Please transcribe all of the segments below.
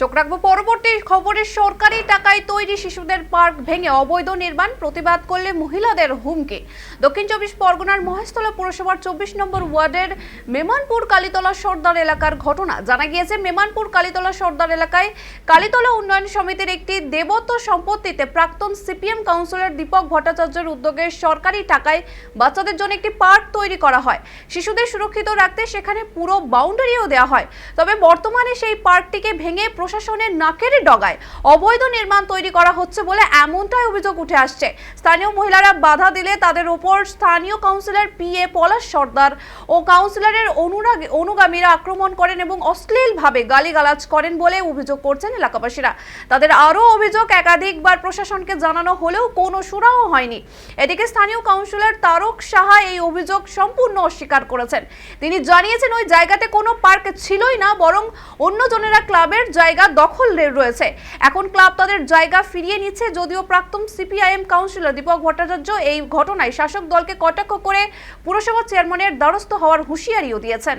চোখ রাখব পরবর্তী খবরে সরকারি টাকায় তৈরি শিশুদের পার্ক ভেঙে অবৈধ নির্মাণ, প্রতিবাদ করলে মহিলাদের হুমকি। দক্ষিণ চব্বিশ পরগনার মহেশতলা পুরসভার চব্বিশ নম্বর ওয়ার্ডের মেমানপুর কালীতলা সর্দার এলাকার ঘটনা। জানা গিয়েছে, মেমানপুর কালীতলা সর্দার এলাকায় কালীতলা উন্নয়ন সমিতির একটি দেবত্ব সম্পত্তিতে প্রাক্তন সিপিএম কাউন্সিলর দীপক ভট্টাচার্যের উদ্যোগে সরকারি টাকায় বাচ্চাদের জন্য একটি পার্ক তৈরি করা হয়। শিশুদের সুরক্ষিত রাখতে সেখানে পুরো বাউন্ডারিও দেওয়া হয়। তবে বর্তমানে সেই পার্কটিকে ভেঙে প্রশাসনের নাকের ডগায় অবৈধ নির্মাণ তৈরি করা হচ্ছে বলে এমনটাই অভিযোগ উঠে আসছে। স্থানীয় মহিলারা বাধা দিলে তাদের উপর স্থানীয় কাউন্সিলর পি এ পলাশ সর্দার ও কাউন্সিলরের অনুরাগী, অনুগামীরা আক্রমণ করেন এবং অশ্লীলভাবে গালিগালাজ করেন বলে অভিযোগ করছেন এলাকাবাসীরা। তাদের আরও অভিযোগ একাধিকবার প্রশাসনকে জানানো হলেও কোনো সুরাহও হয়নি। এদিকে স্থানীয় কাউন্সিলর তারক সাহা এই অভিযোগ সম্পূর্ণ অস্বীকার করেছেন। তিনি জানিয়েছেন, ওই জায়গাতে কোনো পার্ক ছিলই না, বরং অন্যজনেরা ক্লাবের জায়গা দখল রয়েছে। এখন ক্লাব তাদের জায়গা ফিরিয়ে নিচ্ছে যদিও প্রাক্তন সিপিআইএম কাউন্সিলর দীপক ভট্টাচার্য এই ঘটনায় শাসক দলকে কটাক্ষ করে পুরসভা চেয়ারম্যানের দ্বারস্থ হওয়ার হুঁশিয়ারিও দিয়েছেন।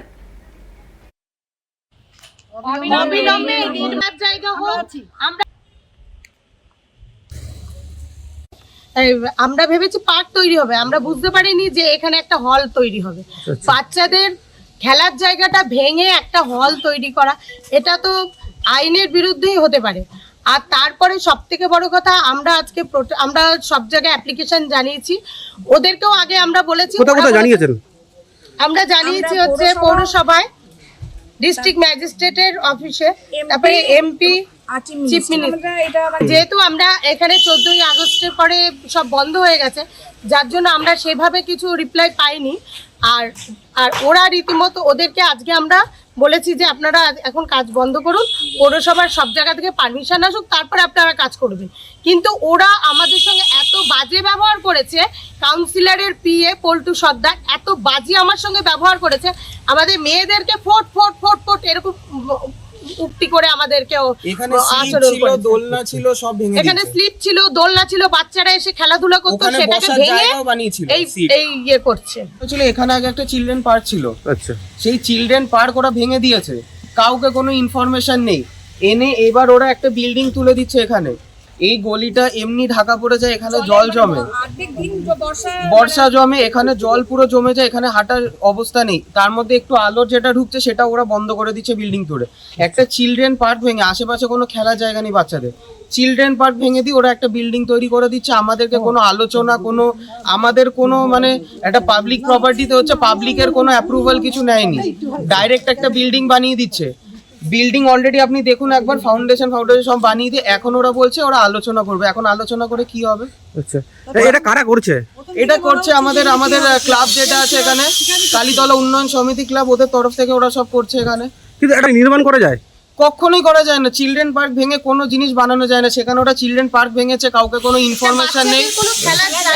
অবিলম্বে নির্মাণ জায়গা হোক আমরা এই, আমরা ভেবেছি পার্ক তৈরি হবে। আমরা বুঝতে পারিনি যে এখানে একটা হল তৈরি হবে। বাচ্চাদের খেলার জায়গাটা ভেঙে একটা হল তৈরি করা। এটা তো আইনের বিরুদ্ধেই হতে পারে। আর তারপরে সব থেকে বড় কথা আমরা আজকে আমরা সব জায়গায় অ্যাপ্লিকেশন জানিয়েছি। ওদেরকেও আগে আমরা বলেছি জানিয়েছেন? আমরা জানিয়েছি হচ্ছে পৌরসভায় ডিস্ট্রিক্ট ম্যাজিস্ট্রেটের অফিসে তারপরে এমপি চিফ মিনিস্টার যেহেতু আমরা এখানে চোদ্দই আগস্টের পরে সব বন্ধ হয়ে গেছে যার জন্য আমরা সেভাবে কিছু রিপ্লাই পাইনি। আর আর ওরা রীতিমতো ওদেরকে আজকে আমরা বলেছি যে আপনারা এখন কাজ বন্ধ করুন, পৌরসভার সব জায়গা থেকে পারমিশন আসুক, তারপরে আপনারা কাজ করবেন। কিন্তু ওরা আমাদের সঙ্গে এত বাজে ব্যবহার করেছে কাউন্সিলরের পিএ পল্টু সর্দার, এত বাজে আমার সঙ্গে ব্যবহার করেছে, আমাদের মেয়েদেরকে ফোট ফোট ফোট ফোট এরকম উক্তি করে আমাদেরকেও আচরণ ছিল দোলনা ছিল সব ভেঙে এখানে স্লিপ ছিল দোলনা ছিল বাচ্চারা এসে খেলাধুলা করতো সেটাকে ভেঙে এই এই ইয়ে করছে। ছিল এখানে আগে একটা চিলড্রেন পার্ক ছিল। আচ্ছা। সেই চিলড্রেন পার্ক ওরা ভেঙে দিয়েছে। কাউকে কোনো ইনফরমেশন নেই। এনে এবার ওরা একটা বিল্ডিং তুলে দিচ্ছে এখানে। এই গলিটা এমনি ঢাকা পড়ে যায় এখানে জল জমে। বর্ষা জমে এখানে জল পুরো জমে যায় এখানে হাঁটার অবস্থা নেই। তার মধ্যে একটু আলোর যেটা ঢুকছে সেটা ওরা বন্ধ করে দিচ্ছে বিল্ডিং তুলে একটা চিলড্রেন পার্ক ভেঙে আশেপাশে কোনো খেলার জায়গা নেই বাচ্চাদের। চিলড্রেন পার্ক ভেঙে দিয়ে ওরা একটা বিল্ডিং তৈরি করে দিচ্ছে। আমাদেরকে কোনো আলোচনা কোনো আমাদের কোনো মানে একটা পাবলিক প্রপার্টিতে হচ্ছে পাবলিকের কোনো অ্যাপ্রুভাল কিছু নেয়নি। ডাইরেক্ট একটা বিল্ডিং বানিয়ে দিচ্ছে। বিল্ডিং অলরেডি আপনি দেখুন একবার ফাউন্ডেশন ফাউন্ডেশন সব বানিয়ে দিয়ে এখন ওরা বলছে ওরা আলোচনা করবে। এখন আলোচনা করে কি হবে? আচ্ছা। এটা কারা করছে? এটা করছে আমাদের আমাদের ক্লাব যেটা আছে এখানে কালীতলা উন্নয়ন সমিতি ক্লাব ওদের তরফ থেকে ওরা সব করছে এখানে। কিন্তু এটা নির্মাণ করা যায়? কখনোই করা যায় না। চিলড্রেন পার্ক ভেঙে কোনো জিনিস বানানো যায় না। সেখানে ওরা চিলড্রেন পার্ক ভেঙেছে কাউকে কোনো ইনফরমেশন নেই।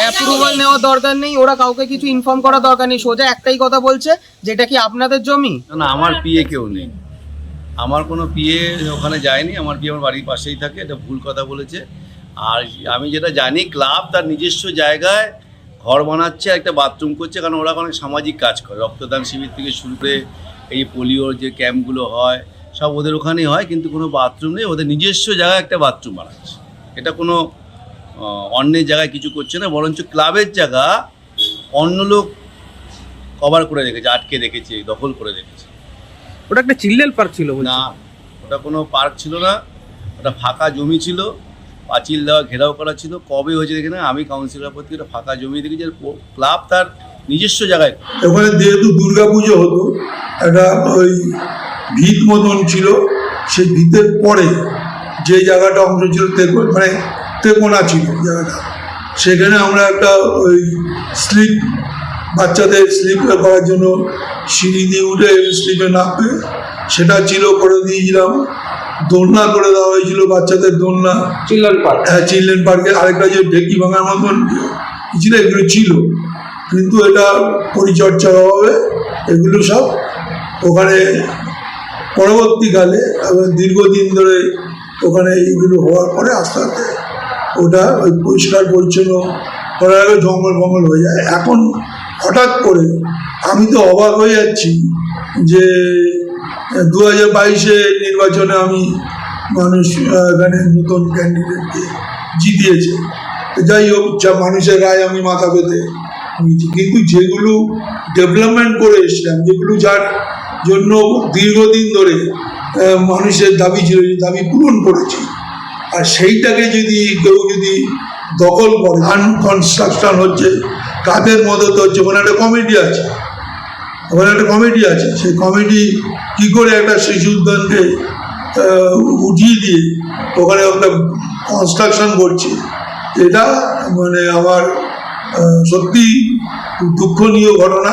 অ্যাপ্রুভাল নেওয়া দরকার নেই। ওরা কাউকে কিছু ইনফর্ম করা দরকার নেই। সোজা একটাই কথা বলছে যেটা কি আপনাদের জমি? না না আমার পিএ কেউ নেই। আমার কোনো বিয়ে ওখানে যায়নি, আমার বিয়ে আমার বাড়ির পাশেই থাকে, এটা ভুল কথা বলেছে। আর আমি যেটা জানি, ক্লাব তার নিজস্ব জায়গায় ঘর বানাচ্ছে, একটা বাথরুম করছে, কারণ ওরা অনেক সামাজিক কাজ করে। রক্তদান শিবির থেকে শুরু করে এই পোলিওর যে ক্যাম্পগুলো হয়, সব ওদের ওখানেই হয়, কিন্তু কোনো বাথরুম নেই, ওদের নিজস্ব জায়গায় একটা বাথরুম বানাচ্ছে। এটা কোনো অন্যের জায়গায় কিছু করছে না, বরঞ্চ ক্লাবের জায়গা অন্য লোক কভার করে রেখেছে, আটকে রেখেছে, দখল করে রেখেছে। ওটা একটা চিলড্রেন পার্ক ছিল। না ওটা কোনো পার্ক ছিল না। ওটা ফাঁকা জমি ছিল। পাঁচিল দেওয়া ঘেরাও করা ছিল। কবে হয়েছে দেখে না? আমি কাউন্সিলর প্রতি ওটা ফাঁকা জমি দেখেছি আর ক্লাব তার নিজস্ব জায়গায়। ওখানে যেহেতু দুর্গা পুজো হতো একটা ওই ভিত মতন ছিল। সেই ভিতের পরে যে জায়গাটা অংশ ছিল তেকো- মানে তেকোনা ছিল জায়গাটা। সেখানে আমরা একটা ওই স্লিপ বাচ্চাদের স্লিপ করার জন্য সিঁড়ি দিয়ে উঠে স্লিপে নামবে। সেটা ছিল করে দিয়েছিলাম। দোলনা করে দেওয়া হয়েছিল বাচ্চাদের দোলনা। চিলড্রেন পার্ক হ্যাঁ চিলড্রেন পার্কে আরেকটা যে ঢেকি ভাঙার মতন কি ছিল এগুলো ছিল। কিন্তু এটা পরিচর্যার অভাবে এগুলো সব ওখানে পরবর্তীকালে এবং দীর্ঘদিন ধরে ওখানে এগুলো হওয়ার পরে আস্তে আস্তে ওটা ওই পরিষ্কার পরিচ্ছন্ন করার আগে জঙ্গল ফঙ্গল হয়ে যায়। এখন করে আমি তো অবাক হয়ে যাচ্ছি যে দু হাজার বাইশে নির্বাচনে আমি মানুষ এখানে নতুন ক্যান্ডিডেটকে জিতিয়েছে। যাই হোক, যা মানুষের রায় আমি মাথা পেতে কিন্তু যেগুলো ডেভেলপমেন্ট করে এসছিলাম, যেগুলো যার জন্য দীর্ঘদিন ধরে মানুষের দাবি ছিল, দাবি পূরণ করেছি। আর সেইটাকে যদি কেউ যদি দখল করে কনস্ট্রাকশন হচ্ছে কাদের মদত হচ্ছে ওখানে একটা কমিটি আছে। ওখানে একটা কমিটি আছে। সেই কমিটি কি করে একটা শিশু উদ্যানকে উঠিয়ে দিয়ে ওখানে একটা কনস্ট্রাকশন করছে। এটা মানে আমার সত্যি দুঃখনীয় ঘটনা।